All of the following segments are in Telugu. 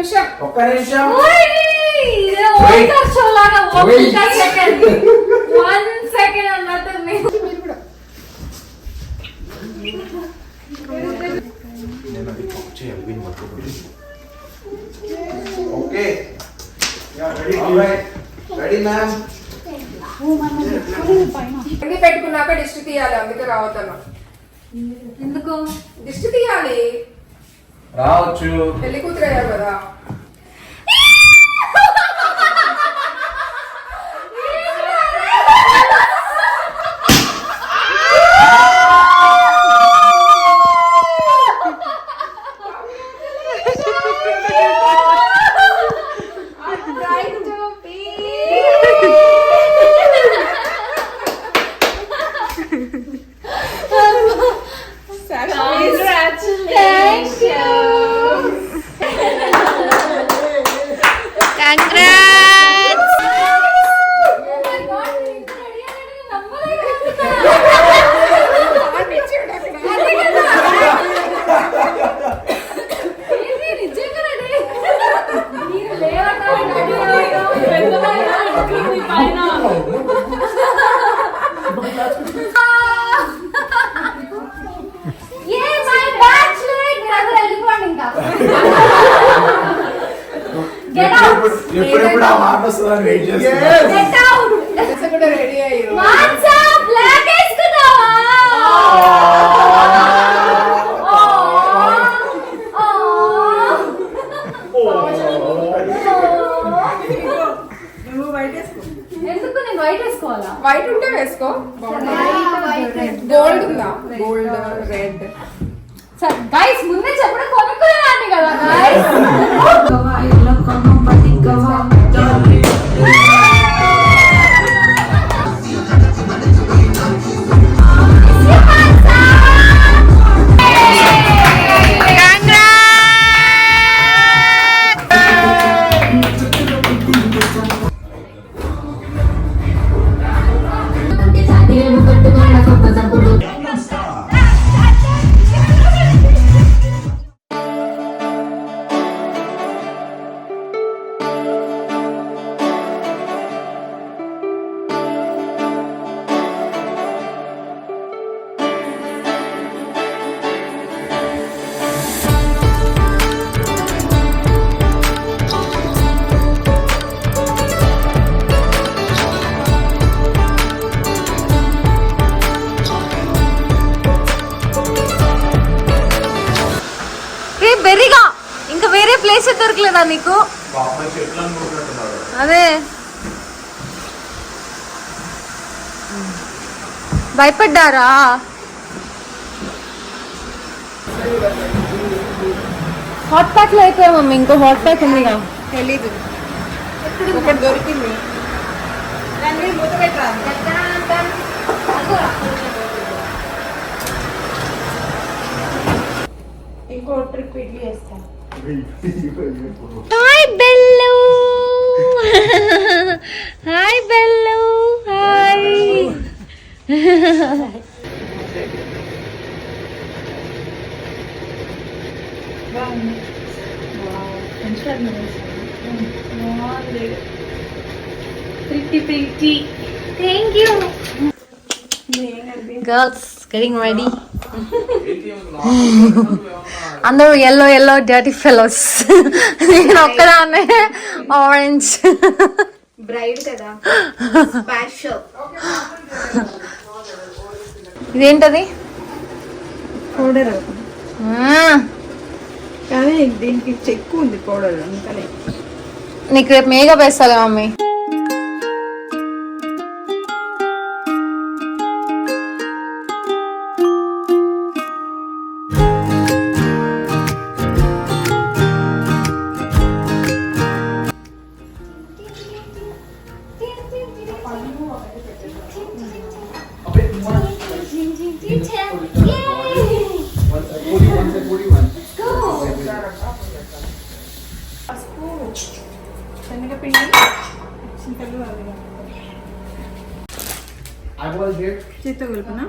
నిమిషం. ఒక్క నిమిషం. వన్ సెకండ్ అన్నట్టుంది వీని ఓకే. రెడీ మ్యామ్ అన్ని పెట్టుకున్నాక దిష్టి తీయాలి అందుకే రావద్దన్నా ఎందుకు? దిష్టి తీయాలి రావచ్చు. పెళ్ళి కూతురు అయ్యావు కదా. ఎందుకు నేను వైట్ వేసుకోవాలా? వైట్ ఉంటే వేసుకో. వైట్ గోల్డ్ ఉందా? గోల్డ్ రెడ్ సరే గైస్ చెట్లు అనుకుంటున్నాడు అదే. భయపడ్డారా? హాట్ ప్యాక్లో అయిపోయా మమ్మీ ఇంకో హాట్ ప్యాక్ ఉందిగా తెలీదు. ఒకటి దొరికింది? ఇంకో ట్రిప్ ఇడ్లీ వేస్తాను Hi, Bellu. Hi, Bellu. Hi. wow. Wow. And Pretty, pretty. Thank you. Girls. Getting ready అందరూ ఎల్లో ఎల్లో డర్టీ ఫెలోస్ నేను ఒక్కదాన్నే ఆరెంజ్ బ్రైడ్ కదా. ఇదేంటది? పౌడర్ మ్మ్. కానీ దీనికి చెక్కు ఉంది పౌడర్ అందుకనే. నీకు రేపు మేకప్ వేస్తాలే మమ్మీ. చేత్తో కలుపునా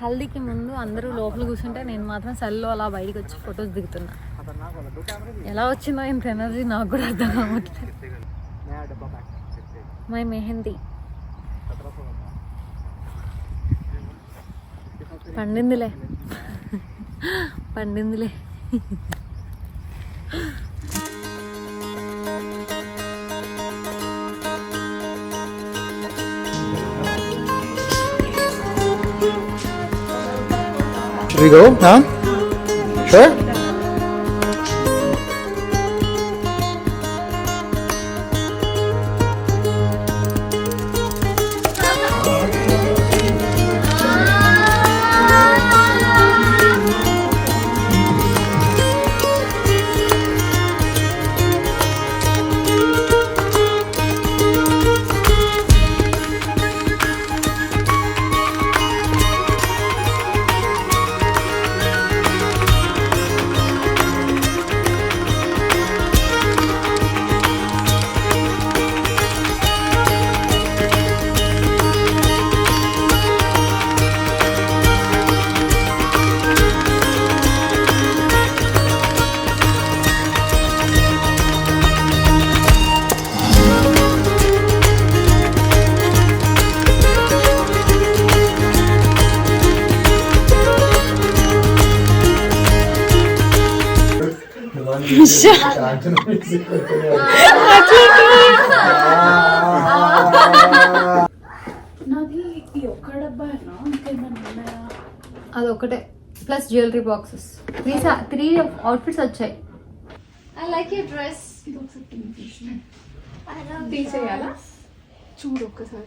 హల్దీకి ముందు అందరూ లోపల కూర్చుంటే నేను మాత్రం సెల్లో అలా బయటకు వచ్చి ఫొటోస్ దిగుతున్నా. ఎలా వచ్చిందో ఇంత ఎనర్జీ నాకు కూడా అర్థం కావట్లేదు. మై మెహందీ. పండిందిలే. పండిందిలే. Should we go now? Sure? అది ఒకటే plus jewellery boxes three three outfits వచ్చాయి. ఐ లైక్ యూ డ్రెస్ తీసేయాలా చూడు ఒక్కసారి.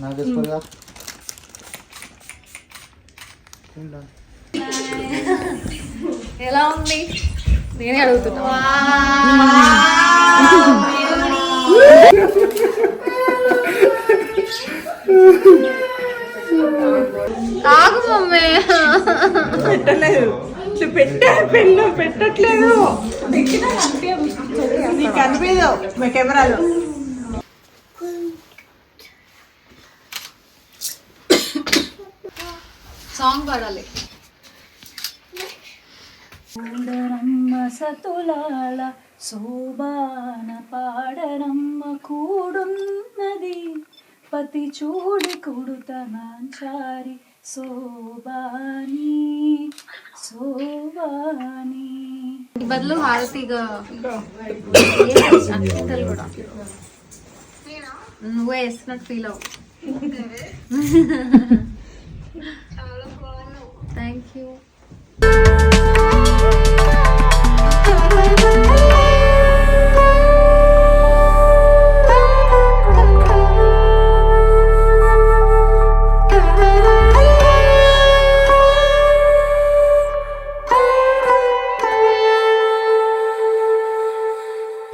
Now just put it up. ఎలా ఉంది నేనే అడుగుతున్నా ఆగు మమ్మీ పెట్టలేదు పెట్టా పెన్ను పెట్టట్లేదు కనిపించదు మా కెమెరాలో. సాంగ్ పాడాలి. కూడరమ్మ సతులాల శోభాన పాడరమ్మ కూడున్నది. పతి చూడి కుడుతనాంచారి శోభాని శోభాని. బదులు హారతిగా అక్షతలు కూడా నువ్వే వేసినట్టు ఫీల్ అవు థ్యాంక్ యూ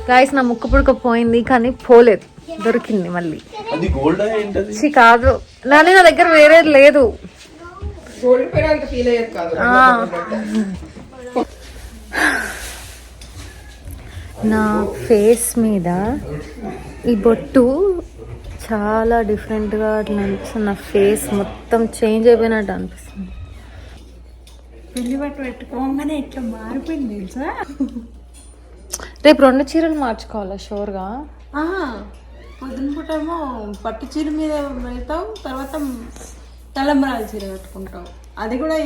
గాయస్ నా ముక్కు పుడక పోయింది కానీ పోలేదు. దొరికింది మళ్ళీ. అది గోల్డ్ ఏంటది? ఛీ, కాదు. నాని నా దగ్గర వేరేది లేదు. ఓడిపోయినంత ఫీల్ అయ్యేది కాదు. ఆ. నా ఫేస్ మీద ఈ బొట్టు చాలా డిఫరెంట్గా అట్లా అనిపిస్తుంది. నా ఫేస్ మొత్తం చేంజ్ అయిపోయినట్టు అనిపిస్తుంది. పెళ్ళి బట్ట పెట్టుకోగానే ఇట్లా మారిపోయింది తెలుసా? రేపు రెండు చీరలు మార్చుకోవాలా షోర్గా? ఆహా, పొద్దున పూటేమో పట్టు చీర మీద వెళ్తాం తర్వాత తలంబరాల చీర కట్టుకుంటాం అది కూడా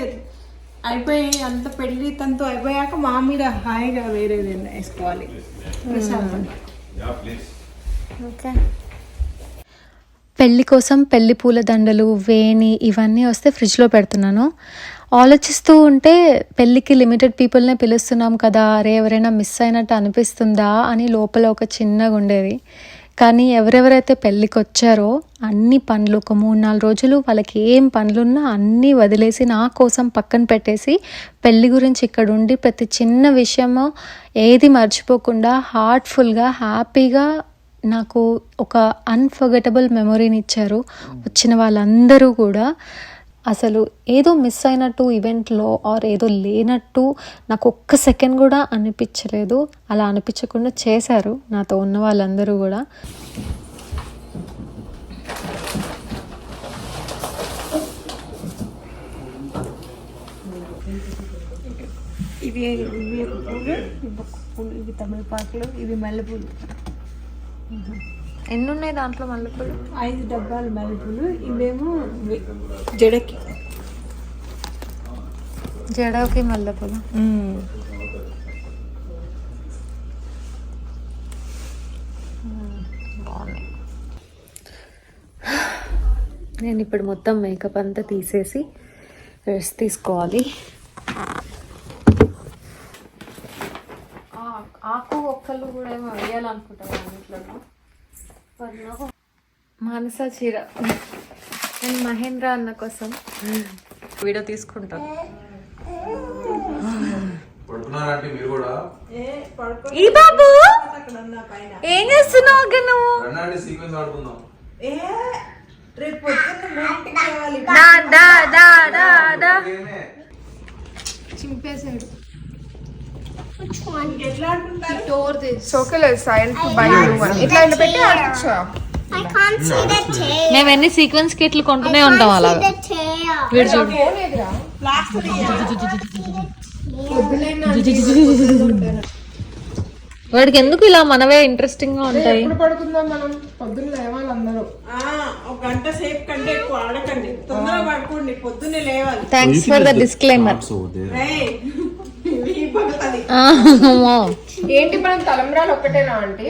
అయిపోయి అంత పెళ్ళి తనతో అయిపోయాక మా మీద హాయిగా వేరేది వేసుకోవాలి. ఓకే. పెళ్ళి కోసం పెళ్ళి పూల దండలు వేణి ఇవన్నీ వస్తే ఫ్రిడ్జ్లో పెడుతున్నాను. ఆలోచిస్తూ ఉంటే పెళ్ళికి లిమిటెడ్ పీపుల్నే పిలుస్తున్నాం కదా అరే ఎవరైనా మిస్ అయినట్టు అనిపిస్తుందా అని లోపల ఒక చిన్నగా ఉండేది. కానీ ఎవరెవరైతే పెళ్ళికి వచ్చారో అన్ని పనులు ఒక మూడు నాలుగు రోజులు వాళ్ళకి ఏం పనులున్నా అన్నీ వదిలేసి నా కోసం పక్కన పెట్టేసి పెళ్ళి గురించి ఇక్కడ ఉండి ప్రతి చిన్న విషయము ఏది మర్చిపోకుండా హార్ట్ఫుల్గా హ్యాపీగా నాకు ఒక అన్ఫర్గెటబుల్ మెమొరీని ఇచ్చారు. వచ్చిన వాళ్ళందరూ కూడా అసలు ఏదో మిస్ అయినట్టు ఈవెంట్లో ఆర్ ఏదో లేనట్టు నాకు ఒక్క సెకండ్ కూడా అనిపించలేదు. అలా అనిపించకుండా చేశారు నాతో ఉన్న వాళ్ళందరూ కూడా. ఇవి ఇవి ఒక పూలు ఇవి ఇవి మల్లెపూలు. ఎన్ని ఉన్నాయి దాంట్లో మల్లెపూలు? ఐదు డబ్బాలు మల్లెపూలు. ఇవేమో జడకి. జడకి మల్లెపూలు. బాగున్నాయి. నేను ఇప్పుడు మొత్తం మేకప్ అంతా తీసేసి రెస్ట్ తీసుకోవాలి. మానస చీర. నేను మహేంద్ర అన్న కోసం. వీడియో తీసుకుంటాను పడుకున్నారంటే మీరు కూడా? ఈ బాబు? ఏం చేస్తున్నావు నువ్వు? రండి సీక్వెన్స్ ఆడుకుందాం. రేపు పొద్దున్న మూడింటికి రావాలి. దా మేము ఎన్ని సీక్వెన్స్ కిట్లు కొంటూనే ఉంటాం అలా. వీడు చూడు. వాడికి ఎందుకు ఇలా మనవే ఇంట్రెస్టింగ్గా ఉంటాయి? పడుకుందాం మనం? పొద్దున్న లేవాలి అందరూ. ఒక గంట సేపు కంటే ఎక్కువ ఆడకండి. తొందరగా పడుకోండి పొద్దున్నే లేవాలి. థ్యాంక్స్ ఫర్ ద డిస్క్లైమర్ ఏంటి మనం తలంబ్రాలు ఒక్కటేనా అంటే